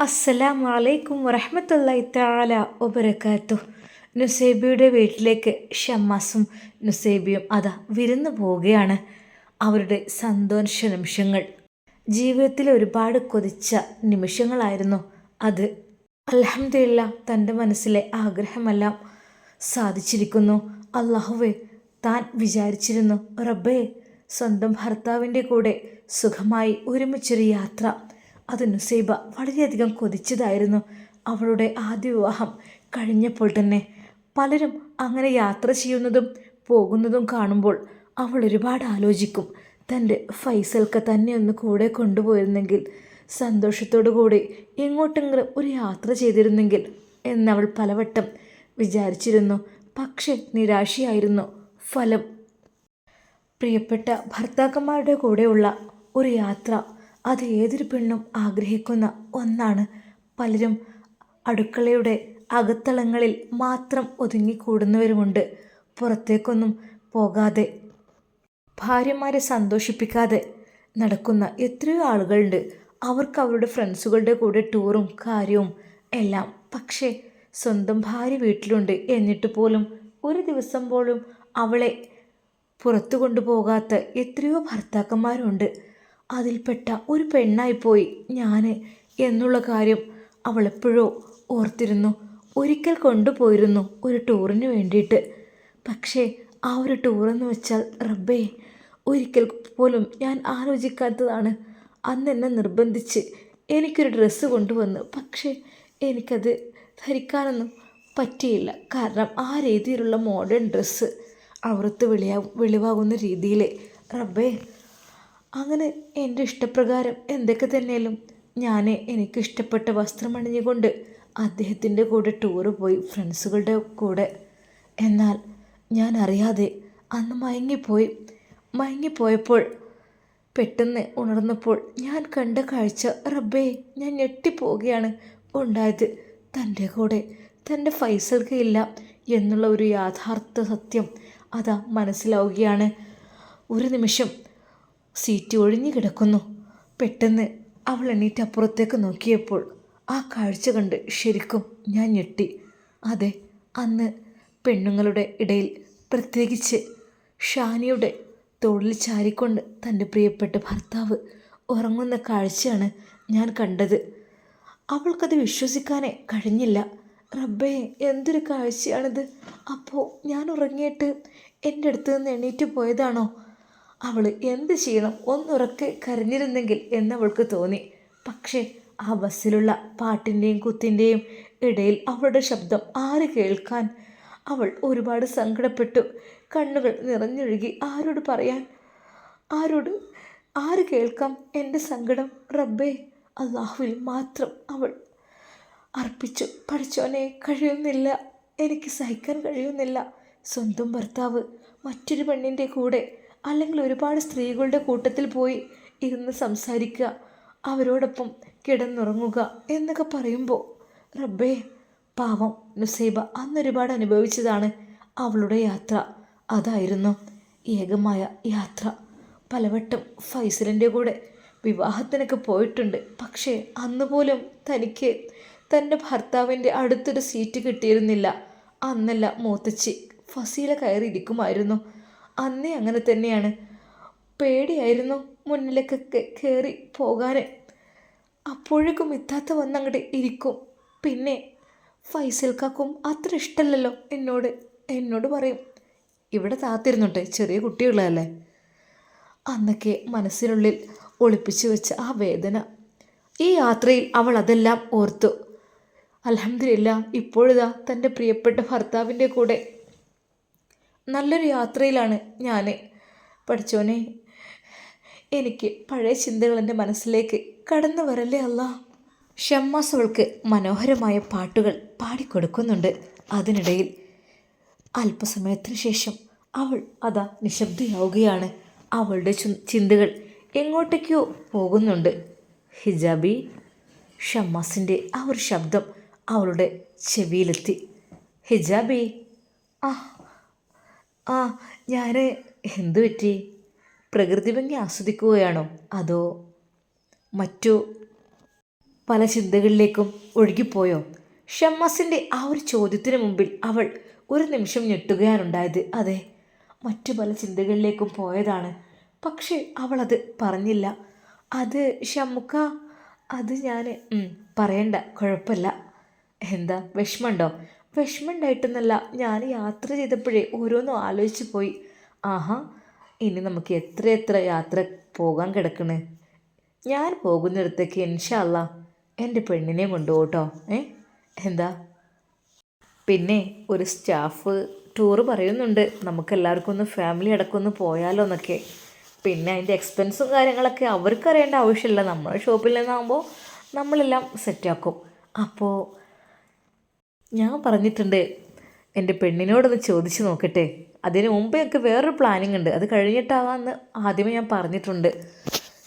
അസ്സലാമു വലൈക്കും വറഹമത്തല്ലാ ഇത്താല ഒബരക്കാത്തു നുസേബിയുടെ വീട്ടിലേക്ക് ഷമ്മാസും നുസേബിയും അതാ വിരുന്നു പോവുകയാണ്. അവരുടെ സന്തോഷ നിമിഷങ്ങൾ. ജീവിതത്തിൽ ഒരുപാട് കൊതിച്ച നിമിഷങ്ങളായിരുന്നു അത്. അലഹമില്ല തന്റെ മനസ്സിലെ ആഗ്രഹമെല്ലാം സാധിച്ചിരിക്കുന്നു. അള്ളാഹുവെ താൻ വിചാരിച്ചിരുന്നു റബ്ബേ സ്വന്തം ഭർത്താവിന്റെ കൂടെ സുഖമായി ഒരുമിച്ചൊരു യാത്ര അത് നുസൈബ വളരെയധികം കൊതിച്ചതായിരുന്നു അവളുടെ ആദ്യ വിവാഹം കഴിഞ്ഞപ്പോൾ തന്നെ. പലരും അങ്ങനെ യാത്ര ചെയ്യുന്നതും പോകുന്നതും കാണുമ്പോൾ അവൾ ഒരുപാട് ആലോചിക്കും. തന്റെ ഫൈസൽക്ക തന്നെ ഒന്ന് കൂടെ കൊണ്ടുപോയിരുന്നെങ്കിൽ സന്തോഷത്തോടു കൂടി എങ്ങോട്ടെങ്കിലും ഒരു യാത്ര ചെയ്തിരുന്നെങ്കിൽ എന്നവൾ പലവട്ടം വിചാരിച്ചിരുന്നു. പക്ഷേ നിരാശയായിരുന്നു ഫലം. പ്രിയപ്പെട്ട ഭർത്താക്കന്മാരുടെ കൂടെയുള്ള ഒരു യാത്ര അത് ഏതൊരു പെണ്ണും ആഗ്രഹിക്കുന്ന ഒന്നാണ്. പലരും അടുക്കളയുടെ അകത്തളങ്ങളിൽ മാത്രം ഒതുങ്ങിക്കൂടുന്നവരുമുണ്ട്. പുറത്തേക്കൊന്നും പോകാതെ ഭാര്യമാരെ സന്തോഷിപ്പിക്കാതെ നടക്കുന്ന എത്രയോ ആളുകളുണ്ട്. അവർക്ക് അവരുടെ ഫ്രണ്ട്സുകളുടെ കൂടെ ടൂറും കാര്യവും എല്ലാം. പക്ഷേ സ്വന്തം ഭാര്യ വീട്ടിലുണ്ട് എന്നിട്ട് പോലും ഒരു ദിവസം പോലും അവളെ പുറത്തു കൊണ്ടുപോകാത്ത എത്രയോ ഭർത്താക്കന്മാരുണ്ട്. അതിൽപ്പെട്ട ഒരു പെണ്ണായിപ്പോയി ഞാൻ എന്നുള്ള കാര്യം അവളെപ്പോഴോ ഓർത്തിരുന്നു. ഒരിക്കൽ കൊണ്ടുപോയിരുന്നു ഒരു ടൂറിന് വേണ്ടിയിട്ട്. പക്ഷേ ആ ഒരു ടൂറെന്ന് വെച്ചാൽ റബ്ബേ ഒരിക്കൽ പോലും ഞാൻ ആലോചിക്കാത്തതാണ്. അന്ന് എന്നെ നിർബന്ധിച്ച് എനിക്കൊരു ഡ്രസ്സ് കൊണ്ടുവന്നു പക്ഷേ എനിക്കത് ധരിക്കാനൊന്നും പറ്റിയില്ല. കാരണം ആ രീതിയിലുള്ള മോഡേൺ ഡ്രസ്സ് അവർത്ത് വെളിയാ വെളിവാകുന്ന രീതിയിൽ റബ്ബേ അങ്ങനെ എന്റെ ഇഷ്ടപ്രകാരം എന്തൊക്കെ തന്നെയാലും ഞാൻ എനിക്ക് ഇഷ്ടപ്പെട്ട വസ്ത്രം അണിഞ്ഞുകൊണ്ട് അദ്ദേഹത്തിന്റെ കൂടെ ടൂറ് പോയി ഫ്രണ്ട്സുകളുടെ കൂടെ. എന്നാൽ ഞാൻ അറിയാതെ അന്ന് മയങ്ങിപ്പോയി. മയങ്ങിപ്പോയപ്പോൾ പെട്ടെന്ന് ഉണർന്നപ്പോൾ ഞാൻ കണ്ട കാഴ്ച റബ്ബേ ഞാൻ ഞെട്ടിപ്പോവുകയാണ്. ഉണ്ടായത് തന്റെ കൂടെ തന്റെ ഫൈസൽക്ക് ഇല്ല എന്നുള്ള ഒരു യാഥാർത്ഥ സത്യം അതാ മനസ്സിലാവുകയാണ്. ഒരു നിമിഷം സീറ്റ് ഒഴിഞ്ഞു കിടക്കുന്നു. പെട്ടെന്ന് അവൾ എണീറ്റ് അപ്പുറത്തേക്ക് നോക്കിയപ്പോൾ ആ കാഴ്ച കണ്ട് ശരിക്കും ഞാൻ ഞെട്ടി. അതെ അന്ന് പെണ്ണുങ്ങളുടെ ഇടയിൽ പ്രത്യേകിച്ച് ഷാനിയുടെ തോളിൽ ചാരിക്കൊണ്ട് തന്റെ പ്രിയപ്പെട്ട ഭർത്താവ് ഉറങ്ങുന്ന കാഴ്ചയാണ് ഞാൻ കണ്ടത്. അവൾക്കത് വിശ്വസിക്കാനേ കഴിഞ്ഞില്ല. റബ്ബേ എന്തൊരു കാഴ്ചയാണിത്. അപ്പോൾ ഞാൻ ഉറങ്ങിയിട്ട് എന്റെ അടുത്ത് നിന്ന് എണീറ്റ് പോയതാണോ? അവൾ എന്ത് ചെയ്യണം ഒന്നുറക്കെ കരഞ്ഞിരുന്നെങ്കിൽ എന്നവൾക്ക് തോന്നി. പക്ഷേ ആ ബസ്സിലുള്ള പാട്ടിന്റെയും കുത്തിന്റെയും ഇടയിൽ അവളുടെ ശബ്ദം ആര് കേൾക്കാൻ? അവൾ ഒരുപാട് സങ്കടപ്പെട്ടു. കണ്ണുകൾ നിറഞ്ഞൊഴുകി ആരോട് പറയാൻ? ആരോട്? ആര് കേൾക്കാം എന്റെ സങ്കടം റബ്ബേ? അള്ളാഹുവിൽ മാത്രം അവൾ അർപ്പിച്ചു. പഠിച്ചോനെ കഴിയുന്നില്ല. എനിക്ക് സഹിക്കാൻ കഴിയുന്നില്ല. സ്വന്തം ഭർത്താവ് മറ്റൊരു പെണ്ണിന്റെ കൂടെ അല്ലെങ്കിൽ ഒരുപാട് സ്ത്രീകളുടെ കൂട്ടത്തിൽ പോയി ഇരുന്ന് സംസാരിക്കുക അവരോടൊപ്പം കിടന്നുറങ്ങുക എന്നൊക്കെ പറയുമ്പോൾ റബ്ബേ പാവം നുസൈബ അന്നൊരുപാട് അനുഭവിച്ചതാണ് അവളുടെ യാത്ര. അതായിരുന്നു ഏകമായ യാത്ര. പലവട്ടം ഫൈസലിന്റെ കൂടെ വിവാഹത്തിനൊക്കെ പോയിട്ടുണ്ട്. പക്ഷേ അന്ന് പോലും തനിക്ക് തന്റെ ഭർത്താവിന്റെ അടുത്തൊരു സീറ്റ് കിട്ടിയിരുന്നില്ല. അന്നല്ല മൂത്തച്ചി ഫസീല കയറിയിരിക്കുമായിരുന്നു. അന്നേ അങ്ങനെ തന്നെയാണ്. പേടിയായിരുന്നു മുന്നിലേക്കൊക്കെ കയറി പോകാൻ അപ്പോഴേക്കും ഇത്താത്ത വന്നങ്ങോട്ട് ഇരിക്കും. പിന്നെ ഫൈസൽക്കാക്കും അത്ര ഇഷ്ടമല്ലല്ലോ എന്നോട്. എന്നോട് പറയും ഇവിടെ താത്തിരുന്നുണ്ട് ചെറിയ കുട്ടികളല്ലേ അന്നൊക്കെ മനസ്സിനുള്ളിൽ ഒളിപ്പിച്ചു വെച്ച ആ വേദന ഈ യാത്രയിൽ അവൾ അതെല്ലാം ഓർത്തു. അലഹമില്ല ഇപ്പോഴിതാ തന്റെ പ്രിയപ്പെട്ട ഭർത്താവിന്റെ കൂടെ നല്ലൊരു യാത്രയിലാണ് ഞാൻ പഠിച്ചോനെ എനിക്ക് പഴയ ചിന്തകൾ എന്റെ മനസ്സിലേക്ക് കടന്നു വരല്ലേ അല്ല? ഷമ്മാസുകൾക്ക് മനോഹരമായ പാട്ടുകൾ പാടിക്കൊടുക്കുന്നുണ്ട്. അതിനിടയിൽ അല്പസമയത്തിന് ശേഷം അവൾ അതാ നിശബ്ദയാവുകയാണ്. അവളുടെ ചിന്തകൾ എങ്ങോട്ടേക്കോ പോകുന്നുണ്ട്. ഹിജാബി ഷമ്മാസിന്റെ ആ ഒരു ശബ്ദം അവളുടെ ചെവിയിലെത്തി. ഹിജാബി ആ ആ ഞാൻ എന്തു പറ്റി? പ്രകൃതി ഭംഗി ആസ്വദിക്കുകയാണോ? അതോ മറ്റു പല ചിന്തകളിലേക്കും ഒഴുകിപ്പോയോ? ഷമ്മസിന്റെ ആ ഒരു ചോദ്യത്തിന് മുമ്പിൽ അവൾ ഒരു നിമിഷം ഞെട്ടുകയാണുണ്ടായത്. അതെ മറ്റു പല ചിന്തകളിലേക്കും പോയതാണ്. പക്ഷേ അവളത് പറഞ്ഞില്ല. അത് ഷമ്മുക്ക അത് ഞാൻ പറയണ്ട. കുഴപ്പമില്ല. എന്താ വിഷമമുണ്ടോ? വിഷമമുണ്ടായിട്ടെന്നല്ല ഞാൻ യാത്ര ചെയ്തപ്പോഴേ ഓരോന്നും ആലോചിച്ച് പോയി. ആഹാ ഇനി നമുക്ക് എത്ര എത്ര യാത്ര പോകാൻ കിടക്കണ്? ഞാൻ പോകുന്നിടത്തേക്ക് ഇൻഷല്ല എന്റെ പെണ്ണിനെ കൊണ്ടുപോട്ടോ ഏ? എന്താ? പിന്നെ ഒരു സ്റ്റാഫ് ടൂറ് പറയുന്നുണ്ട് നമുക്ക് എല്ലാവർക്കും ഒന്ന് ഫാമിലി അടക്കം പോയാലോ എന്നൊക്കെ. പിന്നെ അതിന്റെ എക്സ്പെൻസും കാര്യങ്ങളൊക്കെ അവർക്കറിയേണ്ട ആവശ്യമില്ല. നമ്മുടെ ഷോപ്പിൽ നിന്നാകുമ്പോൾ നമ്മളെല്ലാം സെറ്റാക്കും. അപ്പോൾ ഞാൻ പറഞ്ഞിട്ടുണ്ട്. എന്റെ പെണ്ണിനോടൊന്ന് ചോദിച്ചു നോക്കട്ടെ. അതിന് മുമ്പേ ഒക്കെ വേറൊരു പ്ലാനിങ് ഉണ്ട്. അത് കഴിഞ്ഞിട്ടാകാമെന്ന് ആദ്യമേ ഞാൻ പറഞ്ഞിട്ടുണ്ട്.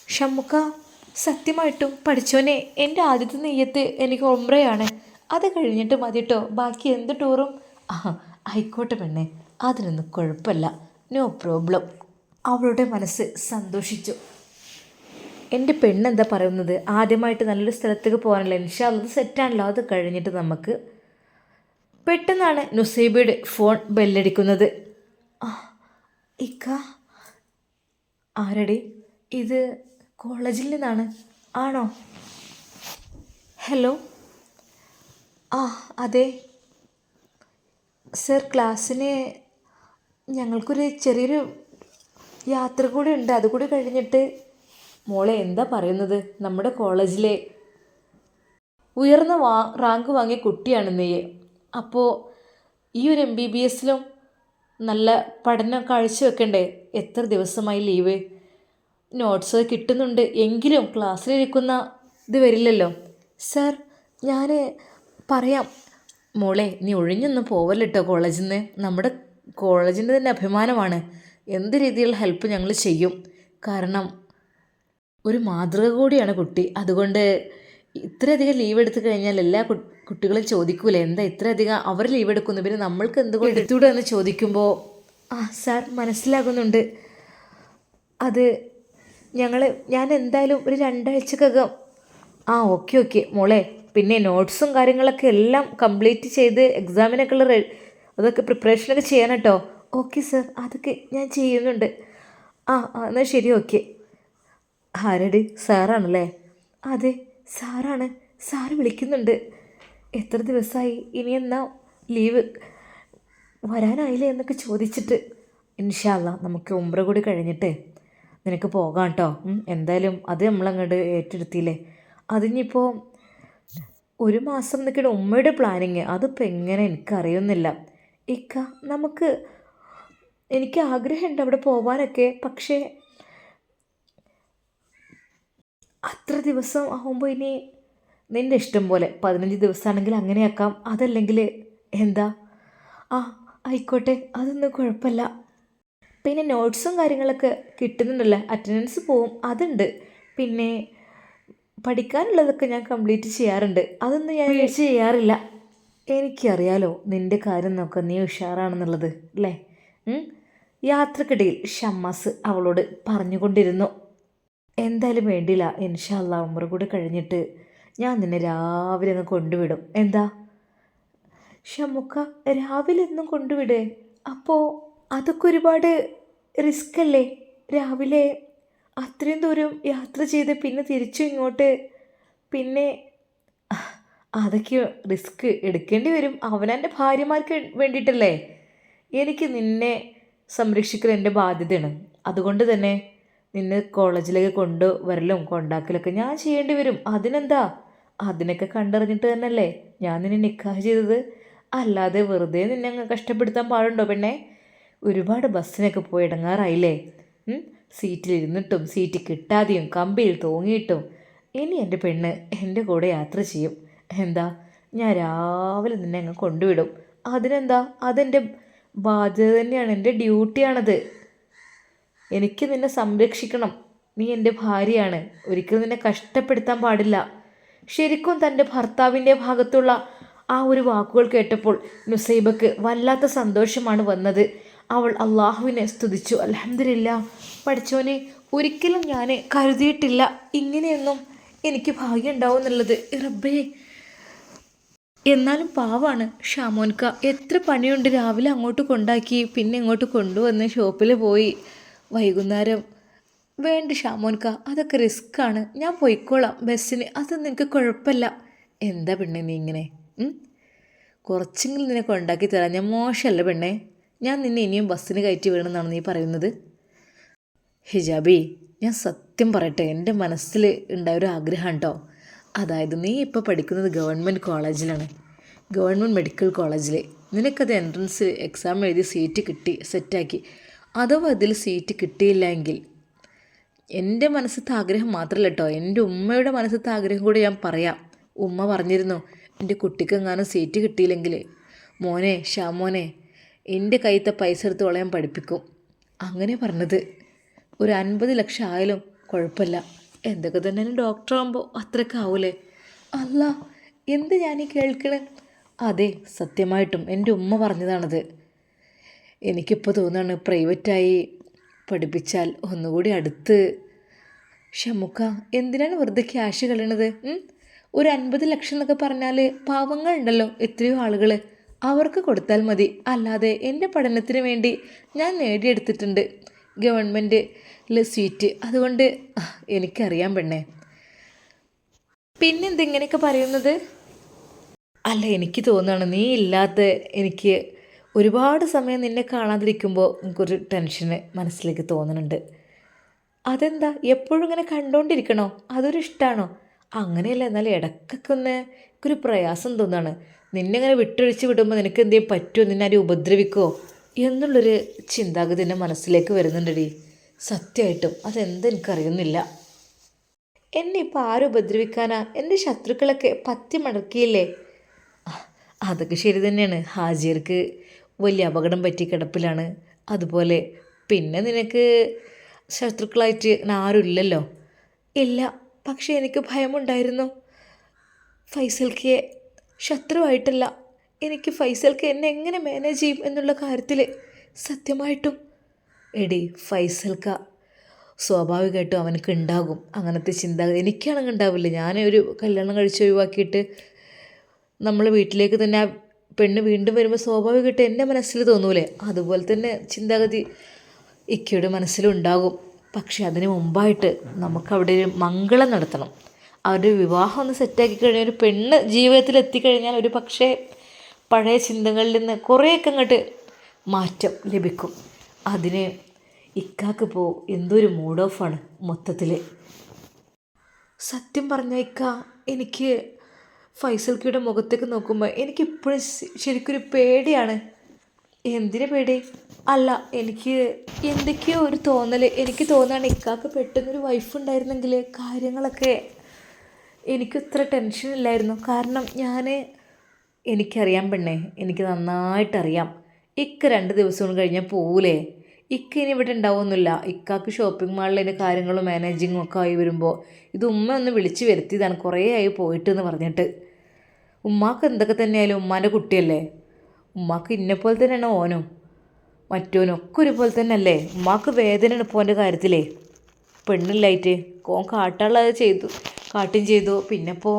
ഷമ്മുക്ക സത്യമായിട്ടും പഠിച്ചോനെ എന്റെ ആദ്യത്തെ നെയ്യത്ത് എനിക്ക് ഒമ്പ്രയാണ്. അത് കഴിഞ്ഞിട്ട് മതി കേട്ടോ ബാക്കി എന്ത് ടൂറും? ആ ആയിക്കോട്ടെ പെണ്ണെ. അതിനൊന്നും കുഴപ്പമില്ല. നോ പ്രോബ്ലം അവളുടെ മനസ്സ് സന്തോഷിച്ചു. എന്റെ പെണ്ണെന്താ പറയുന്നത്? ആദ്യമായിട്ട് നല്ലൊരു സ്ഥലത്തേക്ക് പോകാനല്ലോ? അത് സെറ്റാണല്ലോ അത് കഴിഞ്ഞിട്ട് നമുക്ക് പെട്ടെന്നാണ് നുസൈബയുടെ ഫോൺ ബെല്ലടിക്കുന്നത്. ഇക്ക. ആരടി? ഇത് കോളേജിൽ നിന്നാണ്. ആണോ? ഹലോ? ആ അതെ. സർ ക്ലാസ്സിന് ഞങ്ങൾക്കൊരു ചെറിയൊരു യാത്ര കൂടി ഉണ്ട്. അതുകൂടി കഴിഞ്ഞിട്ട് മോളെ എന്താ പറയുന്നത്? നമ്മുടെ കോളേജിലെ ഉയർന്ന വാ റാങ്ക് വാങ്ങിയ കുട്ടിയാണ് നീ അപ്പോൾ ഈ ഒരു എം ബി ബി എസിലും നല്ല പഠനം കാഴ്ചവെക്കണ്ടേ? എത്ര ദിവസമായി ലീവ്? നോട്ട്സ് കിട്ടുന്നുണ്ട്. എങ്കിലും ക്ലാസ്സിലിരിക്കുന്ന ഇത് വരില്ലല്ലോ. സർ ഞാൻ പറയാം. മോളെ നീ ഒഴിഞ്ഞൊന്നും പോവല്ലോ കോളേജിൽ നിന്ന് നമ്മുടെ കോളേജിന്റെ തന്നെ അഭിമാനമാണ്. എന്ത് രീതിയിലുള്ള ഹെൽപ്പ് ഞങ്ങൾ ചെയ്യും. കാരണം ഒരു മാതൃക കൂടിയാണ് കുട്ടി. അതുകൊണ്ട് ഇത്രയധികം ലീവ് എടുത്തു കഴിഞ്ഞാൽ എല്ലാ കുട്ടികളും ചോദിക്കൂല? എന്താ ഇത്രയധികം അവർ ലീവ് എടുക്കുന്നു? പിന്നെ നമ്മൾക്ക് എന്തുകൊണ്ട് എടുത്തൂടെ എന്ന് ചോദിക്കുമ്പോൾ ആ സാർ മനസ്സിലാകുന്നുണ്ട്. അത് ഞങ്ങൾ ഞാൻ എന്തായാലും ഒരു രണ്ടാഴ്ചക്കകം ആ ഓക്കെ ഓക്കെ മോളെ. പിന്നെ നോട്ട്സും കാര്യങ്ങളൊക്കെ എല്ലാം കംപ്ലീറ്റ് ചെയ്ത് എക്സാമിനൊക്കെ ഉള്ള അതൊക്കെ പ്രിപ്പറേഷനൊക്കെ ചെയ്യണം കേട്ടോ ഓക്കെ സർ അതൊക്കെ ഞാൻ ചെയ്യുന്നുണ്ട്. ആ എന്നാൽ ശരി ഓക്കെ ആരടി സാറാണല്ലേ അതെ സാറാണ് സാറ് വിളിക്കുന്നുണ്ട്. എത്ര ദിവസമായി ഇനി എന്നാ ലീവ്? വരാനായില്ലേ എന്നൊക്കെ ചോദിച്ചിട്ട്. ഇൻഷാല്ല നമുക്ക് ഉമ്ര കൂടി കഴിഞ്ഞിട്ട് നിനക്ക് പോകാം കേട്ടോ എന്തായാലും അത് നമ്മളങ്ങോട്ട് ഏറ്റെടുത്തില്ലേ? അതിനിപ്പോൾ ഒരു മാസം നിൽക്കുന്ന ഉമ്മയുടെ പ്ലാനിങ് അതിപ്പോൾ എങ്ങനെ എനിക്കറിയുന്നില്ല. ഇക്ക നമുക്ക് എനിക്ക് ആഗ്രഹമുണ്ട് അവിടെ പോകാനൊക്കെ പക്ഷേ അത്ര ദിവസം ആകുമ്പോൾ ഇനി നിന്റെ ഇഷ്ടം പോലെ പതിനഞ്ച് ദിവസമാണെങ്കിൽ അങ്ങനെയാക്കാം. അതല്ലെങ്കിൽ എന്താ? ആ ആയിക്കോട്ടെ. അതൊന്നും കുഴപ്പമില്ല. പിന്നെ നോട്ട്സും കാര്യങ്ങളൊക്കെ കിട്ടുന്നുണ്ടല്ലോ. അറ്റൻഡൻസ് പോവും. അതുണ്ട്. പിന്നെ പഠിക്കാനുള്ളതൊക്കെ ഞാൻ കംപ്ലീറ്റ് ചെയ്യാറുണ്ട്. അതൊന്നും ഞാൻ വീഴ്ച ചെയ്യാറില്ല. എനിക്കറിയാലോ നിന്റെ കാര്യം നോക്കാം. നീ ഉഷാറാണെന്നുള്ളത് അല്ലേ? യാത്രക്കിടയിൽ ഷമ്മാസ് അവളോട് പറഞ്ഞുകൊണ്ടിരുന്നു. എന്തായാലും വേണ്ടില്ല ഇൻഷാല്ല ഉമ്മർ കൂടെ കഴിഞ്ഞിട്ട് ഞാൻ നിന്നെ രാവിലെ അങ്ങ് കൊണ്ടുവിടും. എന്താ? ഷമുക്ക രാവിലെ ഒന്നും കൊണ്ടുവിടേ. അപ്പോൾ അതൊക്കെ ഒരുപാട് റിസ്ക് അല്ലേ? രാവിലെ അത്രയും ദൂരം യാത്ര ചെയ്ത് പിന്നെ തിരിച്ചു ഇങ്ങോട്ട്. പിന്നെ അതൊക്കെ റിസ്ക് എടുക്കേണ്ടി വരും. അവനെന്റെ ഭാര്യമാർക്ക് വേണ്ടിയിട്ടല്ലേ? എനിക്ക് നിന്നെ സംരക്ഷിക്കൽ എന്റെ ബാധ്യതയാണ്. അതുകൊണ്ട് തന്നെ നിന്നെ കോളേജിലേക്ക് കൊണ്ടുവരലും കൊണ്ടാക്കലൊക്കെ ഞാൻ ചെയ്യേണ്ടി വരും. അതിനെന്താ? അതിനൊക്കെ കണ്ടറിഞ്ഞിട്ട് തന്നെയല്ലേ ഞാൻ നിന്നെ നിക്കാഹ് ചെയ്തത്. അല്ലാതെ വെറുതെ നിന്നെ അങ്ങ് കഷ്ടപ്പെടുത്താൻ പാടുണ്ടോ പെണ്ണെ? ഒരുപാട് ബസ്സിനൊക്കെ പോയി ഇടങ്ങാറായില്ലേ? സീറ്റിലിരുന്നിട്ടും സീറ്റ് കിട്ടാതെയും കമ്പിയിൽ തൂങ്ങിയിട്ടും ഇനി എന്റെ പെണ്ണ് എന്റെ കൂടെ യാത്ര ചെയ്യും. എന്താ? ഞാൻ രാവിലെ നിന്നെ അങ്ങ് കൊണ്ടുവിടും. അതിനെന്താ? അതെന്റെ ബാധ്യത തന്നെയാണ്. എന്റെ ഡ്യൂട്ടിയാണത്. എനിക്ക് നിന്നെ സംരക്ഷിക്കണം. നീ എന്റെ ഭാര്യയാണ്. ഒരിക്കലും നിന്നെ കഷ്ടപ്പെടുത്താൻ പാടില്ല. ശരിക്കും തന്റെ ഭർത്താവിന്റെ ഭാഗത്തുള്ള ആ ഒരു വാക്കുകൾ കേട്ടപ്പോൾ നുസൈബക്ക് വല്ലാത്ത സന്തോഷമാണ് വന്നത്. അവൾ അള്ളാഹുവിനെ സ്തുതിച്ചു. അലഹമില്ല പഠിച്ചോനെ ഒരിക്കലും ഞാൻ കരുതിയിട്ടില്ല. ഇങ്ങനെയൊന്നും എനിക്ക് ഭാഗ്യം ഉണ്ടാവും എന്നുള്ളത് റബ്ബേ. എന്നാലും പാവാണ് ഷാമോൻക്ക. എത്ര പണിയുണ്ട് രാവിലെ അങ്ങോട്ട് കൊണ്ടാക്കി പിന്നെ ഇങ്ങോട്ട് കൊണ്ടുവന്ന് ഷോപ്പിൽ പോയി. വൈകുന്നേരം. വേണ്ട ഷാമോൻക്ക അതൊക്കെ റിസ്ക്കാണ് ഞാൻ പോയിക്കോളാം ബസ്സിന്. അത് നിനക്ക് കുഴപ്പമില്ല. എന്താ പെണ്ണെ നീ ഇങ്ങനെ? കുറച്ചെങ്കിലും നിന്നെ ഉണ്ടാക്കി തരാം. ഞാൻ മോശമല്ല പെണ്ണെ. ഞാൻ നിന്നെ ഇനിയും ബസ്സിന് കയറ്റി വേണമെന്നാണ് നീ പറയുന്നത്. ഹിജാബി ഞാൻ സത്യം പറയട്ടെ. എന്റെ മനസ്സിൽ ഉണ്ടായ ഒരു ആഗ്രഹം കേട്ടോ അതായത് നീ ഇപ്പോൾ പഠിക്കുന്നത് ഗവൺമെന്റ് കോളേജിലാണ്. ഗവൺമെന്റ് മെഡിക്കൽ കോളേജിൽ നിനക്കത് എൻട്രൻസ് എക്സാം എഴുതി സീറ്റ് കിട്ടി സെറ്റാക്കി അഥവാ അതിൽ സീറ്റ് കിട്ടിയില്ല എങ്കിൽ എന്റെ മനസ്സിലത്തെ ആഗ്രഹം മാത്രമല്ല കേട്ടോ എന്റെ ഉമ്മയുടെ മനസ്സിലത്തെ ആഗ്രഹം കൂടി ഞാൻ പറയാം. ഉമ്മ പറഞ്ഞിരുന്നു എന്റെ കുട്ടിക്ക് എങ്ങാനും സീറ്റ് കിട്ടിയില്ലെങ്കിൽ മോനെ ഷാമോനെ എന്റെ കയ്യത്തെ പൈസ എടുത്ത് ഓളെ ഞാൻ പഠിപ്പിക്കും. അങ്ങനെ പറഞ്ഞത്. ഒരു അൻപത് ലക്ഷം ആയാലും കുഴപ്പമില്ല. എന്തൊക്കെ തന്നെ ഡോക്ടറാകുമ്പോൾ അത്രയൊക്കെ ആവൂലേ? അല്ല എന്ത് ഞാനീ കേൾക്കണേ? അതെ സത്യമായിട്ടും എന്റെ ഉമ്മ പറഞ്ഞതാണത്. എനിക്കിപ്പോൾ തോന്നുകയാണ് പ്രൈവറ്റായി പഠിപ്പിച്ചാൽ ഒന്നുകൂടി അടുത്ത്. ഷമുക്ക എന്തിനാണ് വെറുതെ ക്യാഷ് കളയണത് ഒരു അൻപത് ലക്ഷം എന്നൊക്കെ പറഞ്ഞാൽ പാവങ്ങളുണ്ടല്ലോ എത്രയോ ആളുകൾ അവർക്ക് കൊടുത്താൽ മതി. അല്ലാതെ എന്റെ പഠനത്തിന് വേണ്ടി ഞാൻ നേടിയെടുത്തിട്ടുണ്ട് ഗവൺമെന്റിൽ സീറ്റ്. അതുകൊണ്ട് എനിക്കറിയാൻ എനിക്കറിയാം പെണ്ണേ. പിന്നെന്തിങ്ങനെയൊക്കെ പറയുന്നത്? അല്ല എനിക്ക് തോന്നുകയാണ് നീ ഇല്ലാത്ത എനിക്ക് ഒരുപാട് സമയം നിന്നെ കാണാതിരിക്കുമ്പോൾ എനിക്കൊരു ടെൻഷന് മനസ്സിലേക്ക് തോന്നുന്നുണ്ട്. അതെന്താ? എപ്പോഴും ഇങ്ങനെ കണ്ടുകൊണ്ടിരിക്കണോ അതൊരു ഇഷ്ടമാണോ അങ്ങനെയല്ല എന്നാൽ ഇടയ്ക്കൊക്കെ ഒന്ന് എനിക്കൊരു പ്രയാസം തോന്നാണ്. നിന്നെ ഇങ്ങനെ വിട്ടൊഴിച്ച് വിടുമ്പോൾ നിനക്ക് എന്തെങ്കിലും പറ്റുമോ നിന്നെ ആരും ഉപദ്രവിക്കുമോ എന്നുള്ളൊരു ചിന്താഗതി എന്റെ മനസ്സിലേക്ക് വരുന്നുണ്ടടി. സത്യമായിട്ടും അതെന്തെനിക്കറിയുന്നില്ല എന്നെ ഇപ്പോൾ ആരും ഉപദ്രവിക്കാനാ? എന്റെ ശത്രുക്കളൊക്കെ പത്തി മടക്കിയില്ലേ അതൊക്കെ ശരി തന്നെയാണ്. ഹാജിയർക്ക് വലിയ അപകടം പറ്റി കിടപ്പിലാണ്. അതുപോലെ പിന്നെ നിനക്ക് ശത്രുക്കളായിട്ട് ആരുമില്ലല്ലോ ഇല്ല പക്ഷേ എനിക്ക് ഭയമുണ്ടായിരുന്നു. ഫൈസൽക്ക് ശത്രുവായിട്ടല്ല എനിക്ക് ഫൈസൽക്ക് എന്നെ എങ്ങനെ മാനേജ് ചെയ്യും എന്നുള്ള കാര്യത്തിൽ സത്യമായിട്ടും. എടി ഫൈസൽക്ക സ്വാഭാവികമായിട്ടും അവനക്ക് ഉണ്ടാകും അങ്ങനത്തെ ചിന്ത എനിക്കാണെങ്കിൽ ഉണ്ടാവില്ല ഞാൻ ഒരു കല്യാണം കഴിച്ച് ഒഴിവാക്കിയിട്ട് നമ്മൾ വീട്ടിലേക്ക് തന്നെ പെണ്ണ് വീണ്ടും വരുമ്പോൾ സ്വാഭാവികമായിട്ട് എന്റെ മനസ്സിൽ തോന്നൂലേ? അതുപോലെ തന്നെ ചിന്താഗതി ഇക്കയുടെ മനസ്സിലുണ്ടാകും പക്ഷെ അതിന് മുമ്പായിട്ട് നമുക്കവിടെ ഒരു മംഗളം നടത്തണം. അവരുടെ വിവാഹം ഒന്ന് സെറ്റാക്കി കഴിഞ്ഞാൽ ഒരു പെണ്ണ് ജീവിതത്തിൽ എത്തിക്കഴിഞ്ഞാൽ ഒരു പക്ഷേ പഴയ ചിന്തകളിൽ നിന്ന് കുറേയൊക്കെ അങ്ങോട്ട് മാറ്റം ലഭിക്കും. അതിന് ഇക്കാക്ക് ഇപ്പോൾ എന്തൊരു മൂഡ് ഓഫാണ് മൊത്തത്തിൽ സത്യം പറഞ്ഞ ഇക്ക എനിക്ക് ഫൈസൽക്കിയുടെ മുഖത്തേക്ക് നോക്കുമ്പോൾ എനിക്കിപ്പോഴും ശരിക്കൊരു പേടിയാണ്. എന്തിനു പേടി? അല്ല എനിക്ക് എന്തൊക്കെയോ ഒരു തോന്നൽ എനിക്ക് തോന്നുകയാണ് ഇക്കാക്ക് പെട്ടെന്നൊരു വൈഫ് ഉണ്ടായിരുന്നെങ്കിൽ കാര്യങ്ങളൊക്കെ എനിക്ക് ഇത്ര ടെൻഷൻ ഇല്ലായിരുന്നു. കാരണം ഞാൻ എനിക്കറിയാം പെണ്ണേ എനിക്ക് നന്നായിട്ടറിയാം. ഇക്ക രണ്ട് ദിവസം കഴിഞ്ഞാൽ പോകൂലേ ഇക്ക ഇനി ഇവിടെ ഉണ്ടാവുമെന്നില്ല ഇക്കാക്ക് ഷോപ്പിംഗ് മാളിലെ കാര്യങ്ങളും മാനേജിങ്ങും ഒക്കെ ആയി വരുമ്പോൾ ഇത് ഉമ്മ ഒന്ന് വിളിച്ചു വരുത്തിയതാണ്. കുറേ ആയി പോയിട്ട് എന്ന് പറഞ്ഞിട്ട്. ഉമ്മാക്ക് എന്തൊക്കെ തന്നെയായാലും ഉമ്മാന്റെ കുട്ടിയല്ലേ. ഉമ്മാക്ക് ഇന്നെപ്പോലെ തന്നെയാണ് ഓനും. മറ്റോനും ഒക്കെ ഒരുപോലെ തന്നെ അല്ലേ ഉമ്മാക്ക് വേദനയാണ് ഇപ്പോൾ അവന്റെ കാര്യത്തിലേ. പെണ്ണില്ലായിട്ട് ഓൻ കാട്ടാളത് ചെയ്തു. കാട്ടും ചെയ്തു. പിന്നെ ഇപ്പോൾ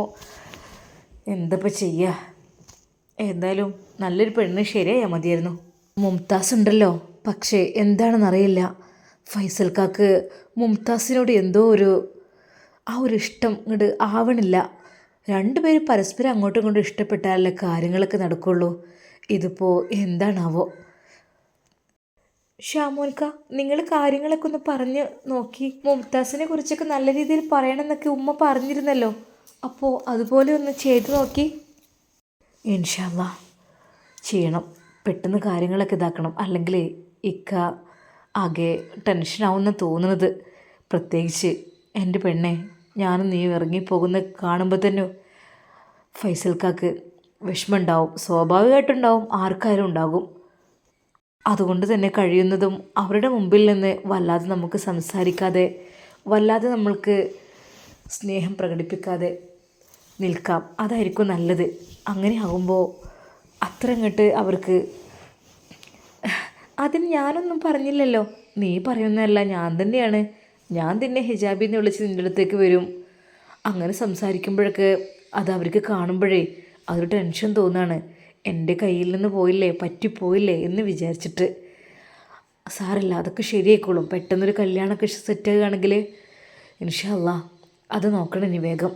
എന്തപ്പോൾ ചെയ്യുക എന്തായാലും നല്ലൊരു പെണ്ണ് ശരിയായാൽ മതിയായിരുന്നു. മുംതാസ് ഉണ്ടല്ലോ. പക്ഷേ എന്താണെന്നറിയില്ല. ഫൈസൽക്കാക്ക് മുംതാസിനോട് എന്തോ ഒരു ആ ഒരു ഇഷ്ടം ഇങ്ങോട്ട് ആവണില്ല. രണ്ടുപേരും പരസ്പരം അങ്ങോട്ടും ഇങ്ങോട്ടും ഇഷ്ടപ്പെട്ടാലല്ലേ കാര്യങ്ങളൊക്കെ നടക്കുള്ളൂ. ഇതിപ്പോൾ എന്താണാവോ? ഷാമോൻക്ക നിങ്ങൾ കാര്യങ്ങളൊക്കെ ഒന്ന് പറഞ്ഞ് നോക്കി. മുംതാസിനെ കുറിച്ചൊക്കെ നല്ല രീതിയിൽ പറയണമെന്നൊക്കെ ഉമ്മ പറഞ്ഞിരുന്നല്ലോ. അപ്പോൾ അതുപോലെ ഒന്ന് ചെയ്തു നോക്കി. ഇൻഷാല്ല ചെയ്യണം. പെട്ടെന്ന് കാര്യങ്ങളൊക്കെ ഇതാക്കണം. അല്ലെങ്കിൽ ഇക്ക ആകെ ടെൻഷനാവുന്ന തോന്നുന്നത്. പ്രത്യേകിച്ച് എന്റെ പെണ്ണെ ഞാനും നീ ഇറങ്ങിപ്പോകുന്ന കാണുമ്പോൾ തന്നെ ഫൈസൽക്കാക്ക് വിഷമമുണ്ടാവും. സ്വാഭാവികമായിട്ടുണ്ടാവും ആർക്കാരും ഉണ്ടാകും. അതുകൊണ്ട് തന്നെ കഴിയുന്നതും അവരുടെ മുമ്പിൽ നിന്ന് വല്ലാതെ നമുക്ക് സംസാരിക്കാതെ വല്ലാതെ നമ്മൾക്ക് സ്നേഹം പ്രകടിപ്പിക്കാതെ നിൽക്കാം. അതായിരിക്കും നല്ലത്. അങ്ങനെ ആകുമ്പോൾ അത്ര അങ്ങോട്ട് അവർക്ക് അതിന് ഞാനൊന്നും പറഞ്ഞില്ലല്ലോ. നീ പറയുന്നതല്ല ഞാൻ തന്നെയാണ്. ഞാൻ തന്നെ ഹിജാബിന്ന് വിളിച്ച് നിന്റെ അടുത്തേക്ക് വരും. അങ്ങനെ സംസാരിക്കുമ്പോഴൊക്കെ അത് അവർക്ക് കാണുമ്പോഴേ അതൊരു ടെൻഷൻ തോന്നാണ്. എന്റെ കയ്യിൽ നിന്ന് പോയില്ലേ പറ്റിപ്പോയില്ലേ എന്ന് വിചാരിച്ചിട്ട്. സാറില്ല അതൊക്കെ ശരിയായിക്കോളും. പെട്ടെന്നൊരു കല്യാണമൊക്കെ സെറ്റ് ആകുകയാണെങ്കിൽ ഇൻഷല്ല അത് നോക്കണം ഇനി വേഗം.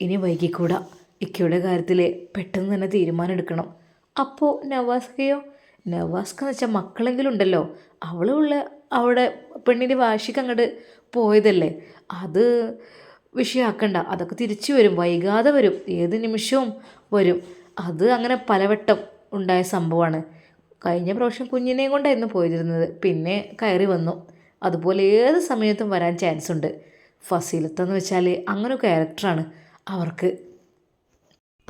ഇനി വൈകിക്കൂടാ. ഇക്കയുടെ കാര്യത്തിൽ പെട്ടെന്ന് തന്നെ തീരുമാനം എടുക്കണം. അപ്പോൾ നവാസ്കയോ നവാസ്ക എന്ന് വെച്ചാൽ മക്കളെങ്കിലും ഉണ്ടല്ലോ അവളുള്ള അവിടെ പെണ്ണിന്റെ വാശിക്ക് അങ്ങോട്ട് പോയതല്ലേ? അത് വിഷയമാക്കണ്ട അതൊക്കെ തിരിച്ചു വരും. വൈകാതെ വരും. ഏത് നിമിഷവും വരും. അത് അങ്ങനെ പലവട്ടം ഉണ്ടായ സംഭവമാണ് കഴിഞ്ഞ പ്രാവശ്യം കുഞ്ഞിനെയും കൊണ്ടായിരുന്നു പോയിരുന്നത്. പിന്നെ കയറി വന്നു. അതുപോലെ ഏത് സമയത്തും വരാൻ ചാൻസ് ഉണ്ട്. ഫസീലത്തെന്ന് വെച്ചാൽ അങ്ങനെ ക്യാരക്ടറാണ് അവർക്ക്.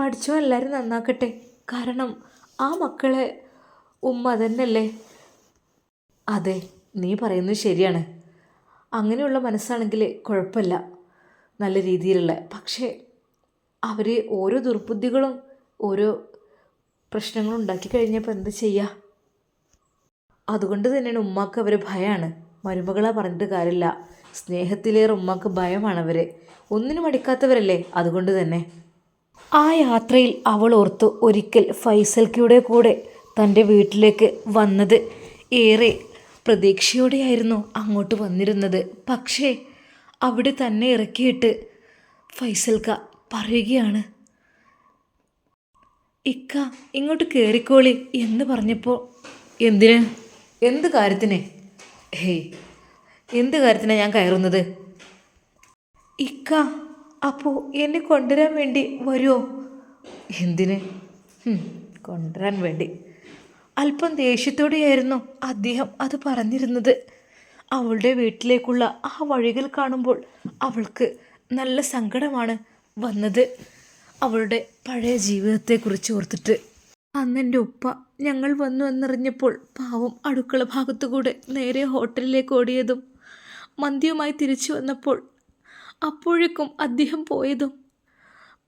പഠിച്ചോ എല്ലാവരും നന്നാക്കട്ടെ. കാരണം ആ മക്കളെ ഉമ്മ തന്നെയല്ലേ അതെ നീ പറയുന്നത് ശരിയാണ്. അങ്ങനെയുള്ള മനസ്സാണെങ്കിൽ കുഴപ്പമില്ല. നല്ല രീതിയിലുള്ള പക്ഷേ അവർ ഓരോ ദുർബുദ്ധികളും ഓരോ പ്രശ്നങ്ങളും ഉണ്ടാക്കി കഴിഞ്ഞപ്പോൾ എന്ത് ചെയ്യുക അതുകൊണ്ട് തന്നെയാണ് ഉമ്മാക്ക് അവർ ഭയമാണ് മരുമകളെ പറഞ്ഞിട്ട് കാര്യമില്ല. സ്നേഹത്തിലേറെ ഉമ്മാക്ക് ഭയമാണ് അവർ ഒന്നിനും അടിക്കാത്തവരല്ലേ അതുകൊണ്ട് തന്നെ. ആ യാത്രയിൽ അവൾ ഓർത്തു ഒരിക്കൽ ഫൈസൽക്കിയുടെ കൂടെ തന്റെ വീട്ടിലേക്ക് വന്നത് ഏറെ പ്രതീക്ഷയോടെയായിരുന്നു അങ്ങോട്ട് വന്നിരുന്നത്. പക്ഷേ അവിടെ തന്നെ ഇറക്കിയിട്ട് ഫൈസൽക്ക പറയുകയാണ് ഇക്ക ഇങ്ങോട്ട് കയറിക്കോളി എന്ന് പറഞ്ഞപ്പോൾ എന്തിന്? എന്ത് കാര്യത്തിന്? ഹേയ് എന്ത് കാര്യത്തിനാണ് ഞാൻ കയറുന്നത്? ഇക്ക അപ്പോൾ എന്നെ കൊണ്ടുവരാൻ വേണ്ടി വരുമോ എന്തിന്? കൊണ്ടുവരാൻ വേണ്ടി. അല്പം ദേഷ്യത്തോടെയായിരുന്നു അദ്ദേഹം അത് പറഞ്ഞിരുന്നത്. അവളുടെ വീട്ടിലേക്കുള്ള ആ വഴികൾ കാണുമ്പോൾ അവൾക്ക് നല്ല സങ്കടമാണ് വന്നത്. അവളുടെ പഴയ ജീവിതത്തെക്കുറിച്ച് ഓർത്തിട്ട് അന്ന് എന്റെ ഉപ്പ ഞങ്ങൾ വന്നു എന്നറിഞ്ഞപ്പോൾ പാവം അടുക്കള ഭാഗത്തുകൂടെ നേരെ ഹോട്ടലിലേക്ക് ഓടിയതും മന്തിയുമായി തിരിച്ചു വന്നപ്പോൾ അപ്പോഴേക്കും അദ്ദേഹം പോയതും.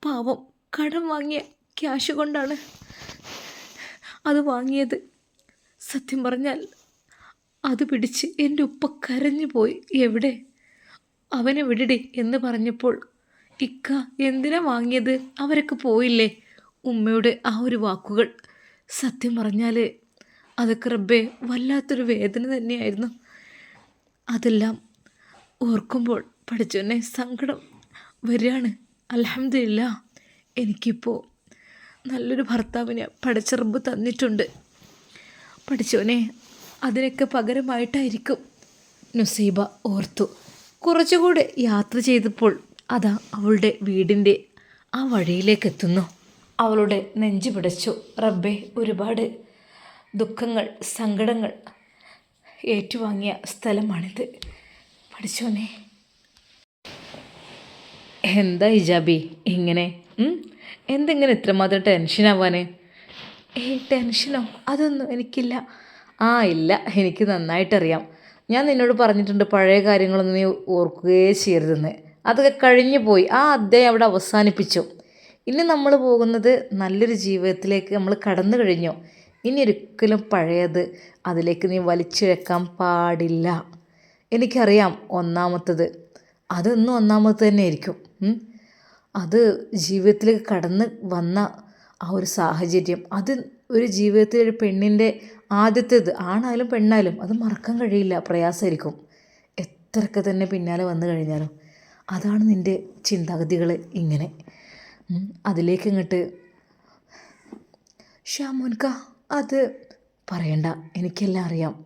പാവം കടം വാങ്ങിയ ക്യാഷ് കൊണ്ടാണ്. അത് വാങ്ങിയത്. സത്യം പറഞ്ഞാൽ അത് പിടിച്ച് എന്റെ ഉപ്പ കരഞ്ഞു പോയി. എവിടെ? അവനെ വിടടി എന്ന് പറഞ്ഞപ്പോൾ ഇക്ക എന്തിനാ വാങ്ങിയത്? അവരൊക്കെ പോയില്ലേ? ഉമ്മയുടെ ആ ഒരു വാക്കുകൾ. സത്യം പറഞ്ഞാൽ അതൊക്കെ റബ്ബേ വല്ലാത്തൊരു വേദന തന്നെയായിരുന്നു. അതെല്ലാം ഓർക്കുമ്പോൾ പഠിച്ചോനെ സങ്കടം വരികയാണ്. അലഹമില്ല എനിക്കിപ്പോൾ നല്ലൊരു ഭർത്താവിനെ പടച്ചിറമ്പ് തന്നിട്ടുണ്ട്. പഠിച്ചോനെ അതിനൊക്കെ പകരമായിട്ടായിരിക്കും നുസൈബ ഓർത്തു. കുറച്ചുകൂടെ യാത്ര ചെയ്തപ്പോൾ അതാ അവളുടെ വീടിന്റെ ആ വഴിയിലേക്ക് എത്തുന്നു അവളുടെ നെഞ്ചു പിടച്ചു. റബ്ബെ ഒരുപാട് ദുഃഖങ്ങൾ സങ്കടങ്ങൾ ഏറ്റുവാങ്ങിയ സ്ഥലമാണിത്. പഠിച്ചോനെ എന്താ ഇജാബി ഇങ്ങനെ? എന്തെങ്ങനെ ഇത്രമാത്രം ടെൻഷനാവാൻ ഏയ് ടെൻഷനോ അതൊന്നും എനിക്കില്ല. ആ ഇല്ല. എനിക്ക് നന്നായിട്ടറിയാം. ഞാൻ നിന്നോട് പറഞ്ഞിട്ടുണ്ട് പഴയ കാര്യങ്ങളൊന്നും നീ ഓർക്കുകയേ ചെയ്യരുതെന്ന്. അതൊക്കെ കഴിഞ്ഞു പോയി. ആ അധ്യായം അവിടെ അവസാനിപ്പിച്ചു. ഇനി നമ്മൾ പോകുന്നത് നല്ലൊരു ജീവിതത്തിലേക്ക് നമ്മൾ കടന്നു കഴിഞ്ഞു. ഇനി ഒരിക്കലും പഴയത് അതിലേക്ക് നീ വലിച്ചിഴക്കാൻ പാടില്ല. എനിക്കറിയാം ഒന്നാമത്തത്. അതൊന്നും ഒന്നാമത് തന്നെ ആയിരിക്കും. അത് ജീവിതത്തിലേക്ക് കടന്ന് വന്ന ആ ഒരു സാഹചര്യം. അത് ഒരു ജീവിതത്തിൽ ഒരു പെണ്ണിന്റെ ആദ്യത്തേത് ആണായാലും പെണ്ണായാലും അത് മറക്കാൻ കഴിയില്ല പ്രയാസമായിരിക്കും. എത്രയൊക്കെ തന്നെ പിന്നാലെ വന്നു കഴിഞ്ഞാലും അതാണ് നിന്റെ ചിന്താഗതികൾ ഇങ്ങനെ. അതിലേക്ക് ഇങ്ങോട്ട്. ഷാമോൻക അത് പറയണ്ട എനിക്കെല്ലാം അറിയാം.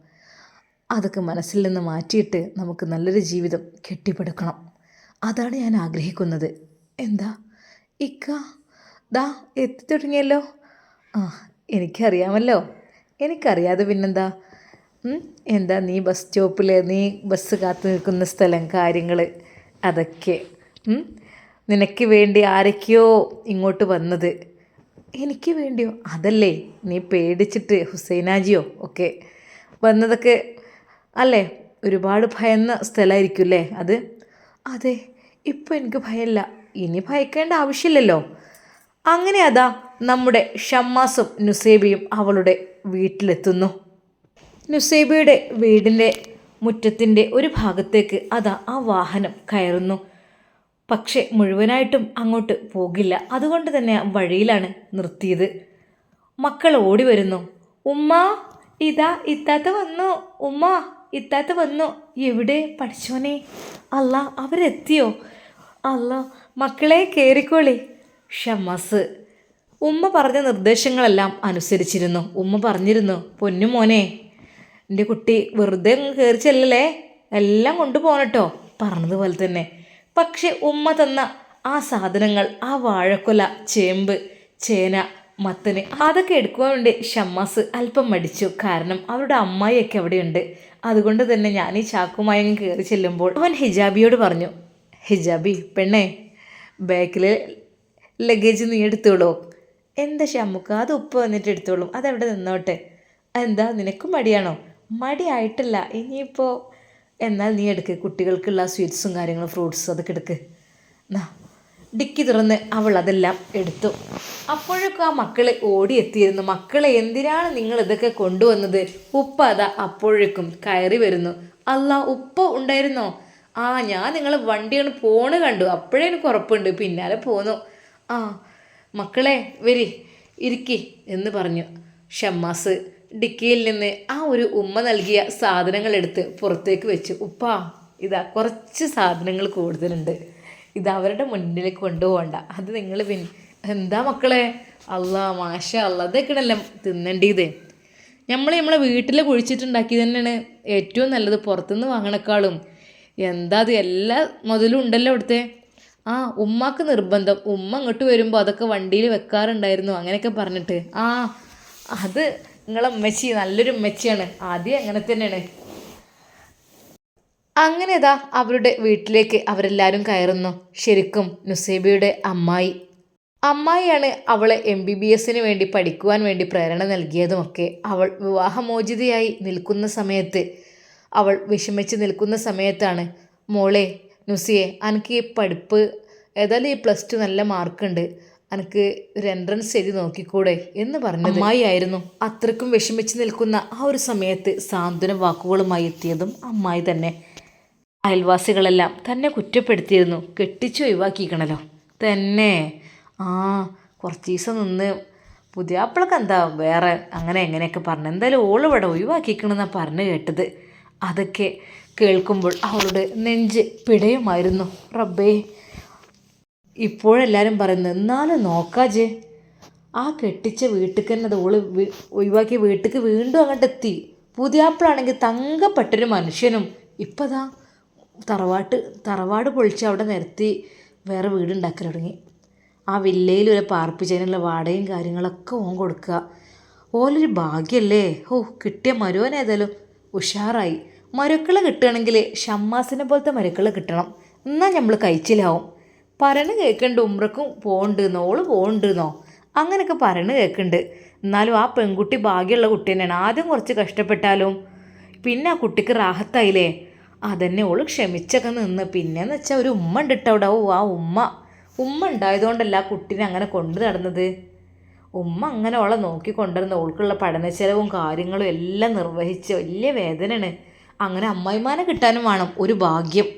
അതൊക്കെ മനസ്സിൽ നിന്ന് മാറ്റിയിട്ട് നമുക്ക് നല്ലൊരു ജീവിതം കെട്ടിപ്പടുക്കണം. അതാണ് ഞാൻ ആഗ്രഹിക്കുന്നത്. എന്താ? ഇക്ക ദാ എത്തി തുടങ്ങിയല്ലോ ആ എനിക്കറിയാമല്ലോ. എനിക്കറിയാതെ പിന്നെന്താ? എന്താ നീ ബസ് സ്റ്റോപ്പിൽ നീ ബസ് കാത്തു നിൽക്കുന്ന സ്ഥലം കാര്യങ്ങൾ അതൊക്കെ. നിനക്ക് വേണ്ടി ആരൊക്കെയോ ഇങ്ങോട്ട് വന്നത്. എനിക്ക് വേണ്ടിയോ? അതല്ലേ നീ പേടിച്ചിട്ട് ഹുസൈനാജിയോ ഒക്കെ വന്നതൊക്കെ അല്ലേ? ഒരുപാട് ഭയന്ന സ്ഥലമായിരിക്കും അല്ലേ അത്? അതെ ഇപ്പോൾ എനിക്ക് ഭയമില്ല ഇനി ഭയക്കേണ്ട ആവശ്യമില്ലല്ലോ. അങ്ങനെ അതാ നമ്മുടെ ഷമ്മാസും നുസേബിയും അവളുടെ വീട്ടിലെത്തുന്നു. നുസേബിയുടെ വീടിന്റെ മുറ്റത്തിന്റെ ഒരു ഭാഗത്തേക്ക് അതാ ആ വാഹനം കയറുന്നു. പക്ഷെ മുഴുവനായിട്ടും അങ്ങോട്ട് പോകില്ല. അതുകൊണ്ട് തന്നെ വഴിയിലാണ് നിർത്തിയത്. മക്കൾ ഓടി വരുന്നു. ഉമ്മ ഇതാ ഇത്താത്ത വന്നു. ഉമ്മ ഇത്താത്ത വന്നു. എവിടെ പഠിച്ചോനെ? അല്ല അവരെത്തിയോ? അല്ല മക്കളെ കയറിക്കോളി ഷമസ് ഉമ്മ പറഞ്ഞ നിർദ്ദേശങ്ങളെല്ലാം അനുസരിച്ചിരുന്നു. ഉമ്മ പറഞ്ഞിരുന്നു പൊന്നു മോനെ എന്റെ കുട്ടി വെറുതെ കയറി ചെല്ലല്ലേ? എല്ലാം കൊണ്ടുപോകണട്ടോ പറഞ്ഞതുപോലെ തന്നെ. പക്ഷെ ഉമ്മ തന്ന ആ സാധനങ്ങൾ ആ വാഴക്കൊല ചേമ്പ് ചേന മത്തന് അതൊക്കെ എടുക്കുവാൻ വേണ്ടി ഷമ്മാസ് അല്പം മടിച്ചു. കാരണം അവരുടെ അമ്മായിയൊക്കെ അവിടെയുണ്ട്. അതുകൊണ്ട് തന്നെ ഞാൻ ഈ ചാക്കുമായി അങ്ങ് കയറി ചെല്ലുമ്പോൾ അവൻ ഹിജാബിയോട് പറഞ്ഞു ഹിജാബി പെണ്ണേ ബാക്കിൽ ലഗേജ് നീ എടുത്തോളൂ. എന്താ ഷമ്മുക്ക് അത് ഉപ്പ് വന്നിട്ട് എടുത്തോളും. അതവിടെ നിന്നോട്ടെ? എന്താ നിനക്ക് മടിയാണോ? മടിയായിട്ടില്ല. ഇനിയിപ്പോൾ എന്നാൽ നീ എടുക്ക്. കുട്ടികൾക്കുള്ള സ്വീറ്റ്സും കാര്യങ്ങളും ഫ്രൂട്ട്സും അതൊക്കെ എടുക്ക്. എന്നാ ഡിക്കി തുറന്ന് അവൾ അതെല്ലാം എടുത്തു. അപ്പോഴൊക്കെ ആ മക്കളെ ഓടിയെത്തിയിരുന്നു. മക്കളെ എന്തിനാണ് നിങ്ങൾ ഇതൊക്കെ കൊണ്ടുവന്നത്? ഉപ്പ് അതാ അപ്പോഴേക്കും കയറി വരുന്നു. അല്ല ഉപ്പ് ഉണ്ടായിരുന്നോ? ആ ഞാൻ നിങ്ങൾ വണ്ടിയാണ് പോണ് കണ്ടു. അപ്പോഴേ എനിക്ക് ഉറപ്പുണ്ട്. പിന്നാലെ പോന്നു. ആ മക്കളെ വരി ഇരിക്കി എന്ന് പറഞ്ഞു. ഷമ്മാസ് ഡിക്കിയിൽ നിന്ന് ആ ഒരു ഉമ്മ നൽകിയ സാധനങ്ങൾ എടുത്ത് പുറത്തേക്ക് വെച്ചു. ഉപ്പാ ഇതാ കുറച്ച് സാധനങ്ങൾ കൂടുതലുണ്ട്. ഇത് അവരുടെ മുന്നിലേക്ക് കൊണ്ടുപോകണ്ട. അത് നിങ്ങൾ പിൻ എന്താ മക്കളെ? അല്ലാ മാഷ അല്ല അതൊക്കെയാണല്ലോ തിന്നേണ്ടത്. നമ്മൾ നമ്മളെ വീട്ടിൽ കുഴിച്ചിട്ടുണ്ടാക്കി തന്നെയാണ് ഏറ്റവും നല്ലത്. പുറത്തുനിന്ന് വാങ്ങണേക്കാളും. എന്താ അത്? എല്ലാ മുതലും ഉണ്ടല്ലോ ഇവിടുത്തെ ആ ഉമ്മാക്ക് നിർബന്ധം. ഉമ്മ അങ്ങോട്ട് വരുമ്പോൾ അതൊക്കെ വണ്ടിയിൽ വെക്കാറുണ്ടായിരുന്നു അങ്ങനെയൊക്കെ പറഞ്ഞിട്ട്. ആ അത് നിങ്ങളെ ഉമ്മച്ചി നല്ലൊരു ഉമ്മച്ചിയാണ്. ആദ്യം അങ്ങനെ തന്നെയാണ്. അങ്ങനെ ഇതാ അവരുടെ വീട്ടിലേക്ക് അവരെല്ലാവരും കയറുന്നു. ശരിക്കും നുസൈബയുടെ അമ്മായി. അമ്മായിയാണ് അവളെ എം ബി ബി എസിന് വേണ്ടി പഠിക്കുവാൻ വേണ്ടി പ്രേരണ നൽകിയതുമൊക്കെ. അവൾ വിവാഹമോചിതയായി നിൽക്കുന്ന സമയത്ത് അവൾ വിഷമിച്ച് നിൽക്കുന്ന സമയത്താണ്. മോളെ നുസിയെ എനിക്ക് ഈ പഠിപ്പ് ഏതായാലും ഈ പ്ലസ് ടു നല്ല മാർക്കുണ്ട്. എനിക്ക് ഒരു എൻട്രൻസ് എഴുതി നോക്കിക്കൂടെ? എന്ന് പറഞ്ഞത്. അമ്മായിരുന്നു അത്രക്കും വിഷമിച്ച് നിൽക്കുന്ന ആ ഒരു സമയത്ത് സാന്ത്വന വാക്കുകളുമായി എത്തിയതും അമ്മായി തന്നെ. അയൽവാസികളെല്ലാം തന്നെ കുറ്റപ്പെടുത്തിയിരുന്നു. കെട്ടിച്ച് ഒഴിവാക്കിക്കണല്ലോ. തന്നെ. ആ കുറച്ച് ദിവസം നിന്ന് പുതിയാപ്പിളക്ക് എന്താ വേറെ? അങ്ങനെ എങ്ങനെയൊക്കെ പറഞ്ഞു. എന്തായാലും ഓളിവിടെ ഒഴിവാക്കിക്കണമെന്നാണ് പറഞ്ഞു കേട്ടത്. അതൊക്കെ കേൾക്കുമ്പോൾ അവളുടെ നെഞ്ച് പിടയുമായിരുന്നു. റബ്ബേ ഇപ്പോഴെല്ലാവരും പറയുന്നത് എന്നാലും നോക്കാജേ ആ കെട്ടിച്ച വീട്ടിൽ തന്നെ ഓൾ ഒഴിവാക്കിയ വീട്ടിലേക്ക് വീണ്ടും അങ്ങോട്ട് എത്തി. പുതിയാപ്പിളാണെങ്കിൽ തങ്കപ്പെട്ടൊരു മനുഷ്യനും. ഇപ്പതാ തറവാട്ട് തറവാട് പൊളിച്ച് അവിടെ നിരത്തി വേറെ വീടുണ്ടാക്കി തുടങ്ങി. ആ വില്ലയിൽ ഒരു പാർപ്പിച്ചതിനുള്ള വാടകയും കാര്യങ്ങളൊക്കെ ഓൻ കൊടുക്കുക. ഓലൊരു ഭാഗ്യല്ലേ? ഓ കിട്ടിയ മരുവൻ ഏതായാലും. ഉഷാറായി. മരുക്കളെ കിട്ടുകയാണെങ്കിൽ ഷമ്മാസിനെ പോലത്തെ മരുക്കളെ കിട്ടണം. എന്നാൽ നമ്മൾ കഴിച്ചിലാവും. പറയണ കേൾക്കണ്ട് ഉമ്രക്കും പോകണ്ടെന്നോ ഓൾ പോകണ്ടെന്നോ അങ്ങനെയൊക്കെ പറയണ കേൾക്കുന്നുണ്ട് എന്നാലും ആ പെൺകുട്ടി ഭാഗ്യമുള്ള കുട്ടി തന്നെയാണ്. ആദ്യം കുറച്ച് കഷ്ടപ്പെട്ടാലും പിന്നെ ആ കുട്ടിക്ക് റാഹത്തായില്ലേ? അതന്നെ ഓൾ ക്ഷമിച്ചൊക്കെ നിന്ന്. പിന്നെന്ന് വെച്ചാൽ ഒരു ഉമ്മ ഉണ്ട് കേട്ടോ അവിടെ ആ ഉമ്മ. ഉമ്മ ഉണ്ടായതുകൊണ്ടല്ല ആ കുട്ടീനെ അങ്ങനെ കൊണ്ടു നടന്നത്? ഉമ്മ അങ്ങനെ ഓളെ നോക്കി കൊണ്ടുവരുന്ന ഓൾക്കുള്ള പഠന ചെലവും കാര്യങ്ങളും എല്ലാം നിർവഹിച്ച് വലിയ വേദനയാണ്. അങ്ങനെ അമ്മായിമാനെ കിട്ടാനും വേണം ഒരു ഭാഗ്യം.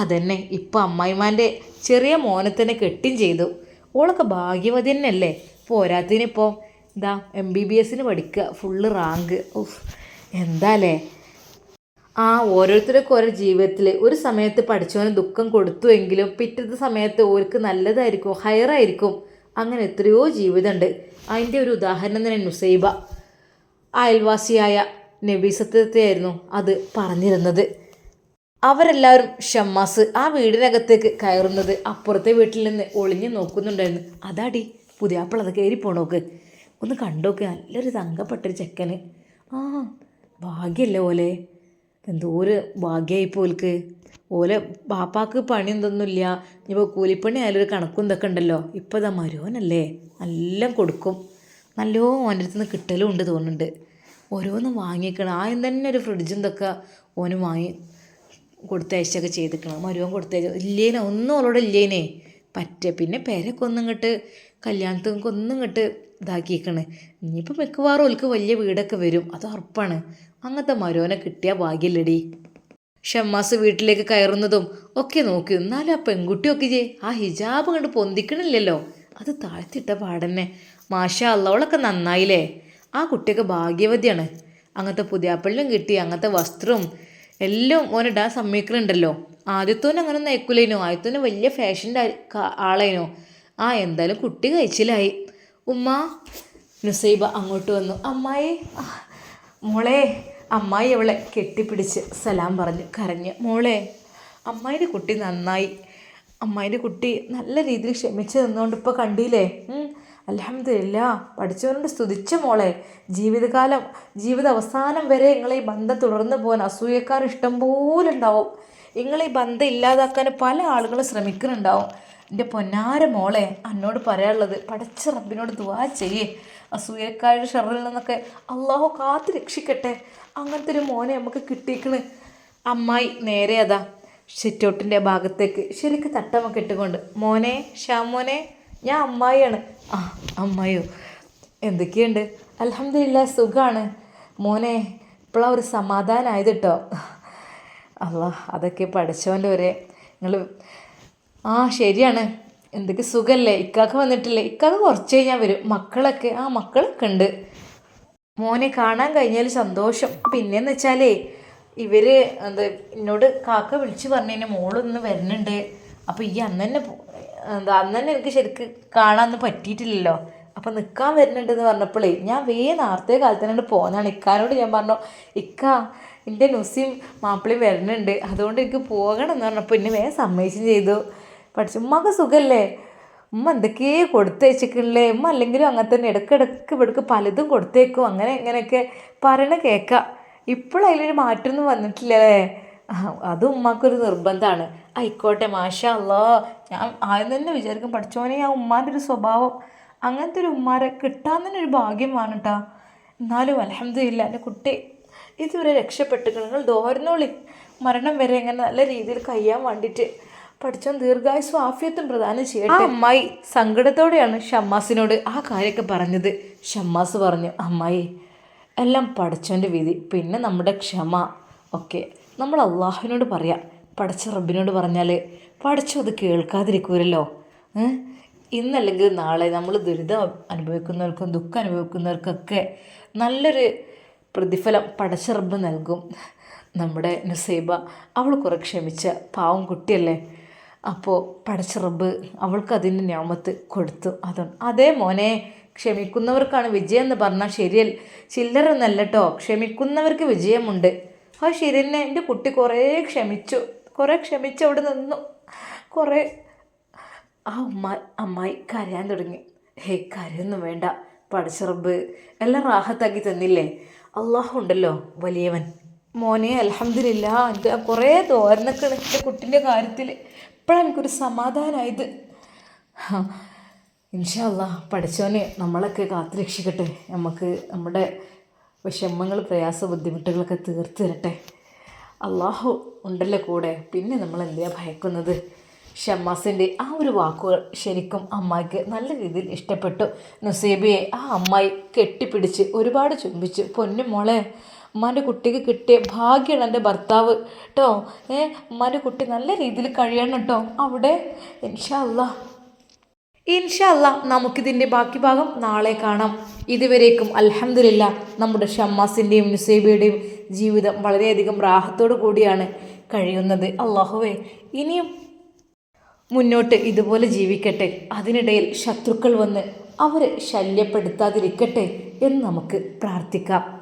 അതന്നെ ഇപ്പം അമ്മായിമാന്റെ ചെറിയ മോനെ തന്നെ കെട്ടും ചെയ്തു. ഓളൊക്കെ ഭാഗ്യവതി തന്നെയല്ലേ? പോരാത്തതിനിപ്പോൾ ഇതാ എം ബി ബി എസിന് പഠിക്കുക ഫുള്ള് റാങ്ക് ഉഫ് എന്താല്ലേ ആ ഓരോരുത്തരൊക്കെ ഓരോ ജീവിതത്തിൽ ഒരു സമയത്ത് പഠിച്ചവന് ദുഃഖം കൊടുത്തുവെങ്കിലും പിറ്റത്തെ സമയത്ത് ഓർക്ക് നല്ലതായിരിക്കും ഹയറായിരിക്കും. അങ്ങനെ എത്രയോ ജീവിതമുണ്ട് അതിന്റെ ഒരു ഉദാഹരണം തന്നെ നുസൈബ. അയൽവാസിയായ നബീസത്തെയായിരുന്നു അത് പറഞ്ഞിരുന്നത്. അവരെല്ലാവരും ഷമ്മാസ് ആ വീടിനകത്തേക്ക് കയറുന്നത് അപ്പുറത്തെ വീട്ടിൽ നിന്ന് ഒളിഞ്ഞു നോക്കുന്നുണ്ടായിരുന്നു. അതാടി പുതിയാപ്പിള അത് കയറി പോണോക്ക്. ഒന്ന് കണ്ടോക്ക് നല്ലൊരു തങ്കപ്പെട്ടൊരു ചെക്കന്. ആ ഭാഗ്യല്ലേ ഓലെ? എന്തോ ഒരു ഭാഗ്യമായി പോൽക്ക് ഓലെ ബാപ്പാക്ക് പണി എന്തൊന്നുമില്ല. ഇനിയിപ്പോൾ കൂലിപ്പണി ആയാലും ഒരു കണക്കും ഇതൊക്കെ ഉണ്ടല്ലോ. ഇപ്പോൾ ഇതാ മരുവനല്ലേ എല്ലാം കൊടുക്കും. നല്ലോ ഓന്റെ അടുത്ത് നിന്ന് കിട്ടലും ഉണ്ട് തോന്നുന്നുണ്ട്. ഓരോന്നും വാങ്ങിക്കണം. ആദ്യം തന്നെ ഒരു ഫ്രിഡ്ജും ഇതൊക്കെ ഓന് വാങ്ങി കൊടുത്തയച്ചൊക്കെ ചെയ്തിക്കണം. മരുവൻ കൊടുത്തയച്ച ഇല്ലേനെ? ഒന്നും അവളോട് ഇല്ലേനെ. പറ്റ. പിന്നെ പേരൊക്കെ ഒന്നും ഇങ്ങോട്ട് കല്യാണത്തിനൊക്കെ ഒന്നും ഇങ്ങോട്ട് ഇതാക്കിയേക്കണ്. ഇനിയിപ്പോൾ മിക്കവാറും ഓൽക്ക് വലിയ വീടൊക്കെ വരും. അത് ഉറപ്പാണ്. അങ്ങനത്തെ മരുവനെ കിട്ടിയ ഭാഗ്യല്ലടി. ഷമ്മാസ് വീട്ടിലേക്ക് കയറുന്നതും ഒക്കെ നോക്കി എന്നാലും ആ പെൺകുട്ടിയൊക്കെ ജേ ആ ഹിജാബ് കണ്ട് പൊന്തിക്കണില്ലല്ലോ. അത് താഴ്ത്തിട്ട പാടന്നെ. മാഷ അള്ളവളൊക്കെ നന്നായില്ലേ? ആ കുട്ടിയൊക്കെ ഭാഗ്യവതിയാണ്. അങ്ങനത്തെ പുതിയാപ്പള്ളിയും കിട്ടി അങ്ങനത്തെ വസ്ത്രവും എല്ലാം ഓനിടാൻ സമ്മതിക്കുന്നുണ്ടല്ലോ ആദ്യത്തോനും അങ്ങനെ നയിക്കൂലേനോ ആദ്യത്തോന് വലിയ ഫാഷന്റെ ആളേനോ? ആ എന്തായാലും കുട്ടി കഴിച്ചിലായി. ഉമ്മ നുസൈബ അങ്ങോട്ട് വന്നു. അമ്മായി മോളെ അമ്മായി അവളെ കെട്ടിപ്പിടിച്ച് സലാം പറഞ്ഞ് കരഞ്ഞ്. മോളെ അമ്മായിന്റെ കുട്ടി നന്നായി. അമ്മായിന്റെ കുട്ടി നല്ല രീതിയിൽ ക്ഷമിച്ച് നിന്നുകൊണ്ട് ഇപ്പോൾ കണ്ടില്ലേ? അലഹമില്ല പഠിച്ചവനോട് സ്തുതിച്ച മോളെ. ജീവിതകാലം ജീവിത അവസാനം വരെ നിങ്ങളെ ഈ ബന്ധം തുടർന്ന് പോകാൻ അസൂയക്കാർ ഇഷ്ടം പോലെ ഉണ്ടാവും. നിങ്ങളെ ഈ ബന്ധം ഇല്ലാതാക്കാൻ പല ആളുകളും ശ്രമിക്കുന്നുണ്ടാവും. എന്റെ പൊന്നാര മോളെ എന്നോട് പറയാനുള്ളത് പഠിച്ച റബ്ബിനോട് ദുവാ ചെയ്യേ. അസൂയക്കാരുടെ ഷെറിൽ നിന്നൊക്കെ അള്ളാഹു കാത്ത് രക്ഷിക്കട്ടെ. അങ്ങനത്തെ ഒരു മോനെ നമുക്ക് കിട്ടിയിക്കണ്. അമ്മായി നേരെ അതാ സിറ്റൗട്ടിന്റെ ഭാഗത്തേക്ക് ശരിക്ക് തട്ടമൊക്കെ ഇട്ടുകൊണ്ട് മോനെ ഷാമോനെ ഞാൻ അമ്മായിയാണ്. ആ അമ്മായിയോ എന്തൊക്കെയുണ്ട്? അലഹമില്ല സുഖമാണ് മോനെ ഇപ്പോഴാണ് ഒരു സമാധാനമായത് കേട്ടോ അല്ല അതൊക്കെ പഠിച്ചവന്റെ ഒരേ. നിങ്ങൾ ആ ശരിയാണ്. എന്തൊക്കെ സുഖല്ലേ? ഇക്കാക്ക് വന്നിട്ടില്ലേ? ഇക്കാക്ക് കുറച്ച് കഴിഞ്ഞാൽ വരും. മക്കളൊക്കെ ആ മക്കളൊക്കെ ഉണ്ട്. മോനെ കാണാൻ കഴിഞ്ഞാൽ സന്തോഷം. പിന്നെന്ന് വെച്ചാലേ ഇവർ എന്താ എന്നോട് കാക്ക വിളിച്ച് പറഞ്ഞു മോളൊന്ന് വരുന്നുണ്ട് അപ്പോൾ ഈ അന്ന് തന്നെ എന്താ അന്ന് തന്നെ എനിക്ക് ശരിക്ക് കാണാനൊന്നും പറ്റിയിട്ടില്ലല്ലോ. അപ്പം നിൽക്കാൻ വരുന്നുണ്ടെന്ന് പറഞ്ഞപ്പോഴേ ഞാൻ വേ നേരത്തെ കാലത്തിനോട് പോകുന്നതാണ് ഇക്കാനോട് ഞാൻ പറഞ്ഞു ഇക്ക എന്റെ നുസിയും മാപ്പിളയും വരുന്നുണ്ട് അതുകൊണ്ട് എനിക്ക് പോകണം എന്ന് പറഞ്ഞപ്പോൾ എന്നെ വേഗം സമ്മതിച്ചും ചെയ്തു. പഠിച്ചു. ഉമ്മക്ക് സുഖല്ലേ? ഉമ്മ എന്തൊക്കെയോ കൊടുത്തയച്ചിട്ടില്ലേ ഉമ്മ അല്ലെങ്കിലും അങ്ങനെ തന്നെ ഇടയ്ക്കിടയ്ക്ക് ഇവിടേക്ക് പലതും കൊടുത്തേക്കും. അങ്ങനെ ഇങ്ങനെയൊക്കെ പറയണ കേൾക്കാം ഇപ്പോഴും അതിലൊരു മാറ്റമൊന്നും വന്നിട്ടില്ലേ അത് ഉമ്മാക്കൊരു നിർബന്ധമാണ് ആയിക്കോട്ടെ മാഷാ ഞാൻ ആദ്യം തന്നെ വിചാരിക്കും പഠിച്ചോനെ ആ ഉമ്മാന്റെ ഒരു സ്വഭാവം അങ്ങനത്തെ ഒരു ഉമ്മാരെ കിട്ടാൻ തന്നെ ഒരു ഭാഗ്യം വേണം കേട്ടോ എന്നാലും അലഹമ്മദില്ല എന്റെ കുട്ടി ഇതുവരെ രക്ഷപ്പെട്ടിട്ട് നിങ്ങൾ ദോരനോളി മരണം വരെ ഇങ്ങനെ നല്ല രീതിയിൽ കഴിയാൻ വേണ്ടിയിട്ട് പഠിച്ചോൻ ദീർഘായുസ്സും ആഫിയത്തും പ്രദാനം ചെയ്യട്ടെ. അമ്മായി സങ്കടത്തോടെയാണ് ഷമ്മാസിനോട് ആ കാര്യമൊക്കെ പറഞ്ഞത്. ഷമ്മാസ് പറഞ്ഞു അമ്മായി എല്ലാം പഠിച്ചോന്റെ വിധി പിന്നെ നമ്മുടെ ക്ഷമ. ഒക്കെ നമ്മൾ അള്ളാഹുവിനോട് പറയാം. പഠിച്ച റബ്ബിനോട് പറഞ്ഞാൽ പഠിച്ചു അത് കേൾക്കാതിരിക്കൂരല്ലോ ഇന്നല്ലെങ്കിൽ നാളെ നമ്മൾ ദുരിതം അനുഭവിക്കുന്നവർക്കും ദുഃഖം അനുഭവിക്കുന്നവർക്കൊക്കെ നല്ലൊരു പ്രതിഫലം പടച്ച റബ്ബ് നൽകും. നമ്മുടെ നുസൈബ അവൾ കുറെ ക്ഷമിച്ച പാവം കുട്ടിയല്ലേ? അപ്പോൾ പടച്ച റബ്ബ് അവൾക്ക് അതിന്റെ ഞാമത്ത് കൊടുത്തു. അതുകൊണ്ട് അതേ മോനെ ക്ഷമിക്കുന്നവർക്കാണ് വിജയം എന്ന് പറഞ്ഞാൽ ശരിയല്ല ചില്ലറൊന്നല്ല കേട്ടോ ക്ഷമിക്കുന്നവർക്ക് വിജയമുണ്ട്. ആ ശരിയെന്നെ എന്റെ കുട്ടി കുറേ ക്ഷമിച്ചു. കുറേ ക്ഷമിച്ച് അവിടെ നിന്നു. കുറേ ആ ഉമ്മ അമ്മായി കരയാൻ തുടങ്ങി. ഹേ കരയൊന്നും വേണ്ട പടച്ചറബ് എല്ലാം റാഹത്താക്കി തന്നില്ലേ? അള്ളാഹു ഉണ്ടല്ലോ വലിയവൻ. മോനെ അലഹമില്ല എന്റെ കുറേ തോരനൊക്കെ എന്റെ കുട്ടിന്റെ കാര്യത്തിൽ ഇപ്പോഴാണ് എനിക്കൊരു സമാധാനമായത് ഇൻഷാല്ല പഠിച്ചവനെ നമ്മളൊക്കെ കാത്തു രക്ഷിക്കട്ടെ. നമുക്ക് നമ്മുടെ വിഷമങ്ങൾ പ്രയാസ ബുദ്ധിമുട്ടുകളൊക്കെ തീർത്തു തരട്ടെ. അള്ളാഹു ഉണ്ടല്ലോ കൂടെ. പിന്നെ നമ്മൾ എന്തിനാ ഭയക്കുന്നത്? ഷമ്മാസിന്റെ ആ ഒരു വാക്കുകൾ ശരിക്കും അമ്മായിക്ക് നല്ല രീതിയിൽ ഇഷ്ടപ്പെട്ടു. നുസേബിയെ ആ അമ്മായി കെട്ടിപ്പിടിച്ച് ഒരുപാട് ചുംബിച്ച്. പൊന്നു മോളെ ഉമ്മാന്റെ കുട്ടിക്ക് കിട്ടിയ ഭാഗ്യമാണ് എന്റെ ഭർത്താവ് കേട്ടോ ഏ ഉമ്മാന്റെ കുട്ടി നല്ല രീതിയിൽ കഴിയണം കേട്ടോ അവിടെ ഇൻഷാ അല്ലാ ഇൻഷല്ല നമുക്കിതിന്റെ ബാക്കി ഭാഗം നാളെ കാണാം. ഇതുവരേക്കും അലഹമില്ല നമ്മുടെ ഷമ്മാസിന്റെയും നുസൈബയുടെയും ജീവിതം വളരെയധികം റാഹത്തോടു കൂടിയാണ് കഴിയുന്നത്. അള്ളാഹുവേ ഇനിയും മുന്നോട്ട് ഇതുപോലെ ജീവിക്കട്ടെ. അതിനിടയിൽ ശത്രുക്കൾ വന്ന് അവരെ ശല്യപ്പെടുത്താതിരിക്കട്ടെ എന്ന് നമുക്ക് പ്രാർത്ഥിക്കാം.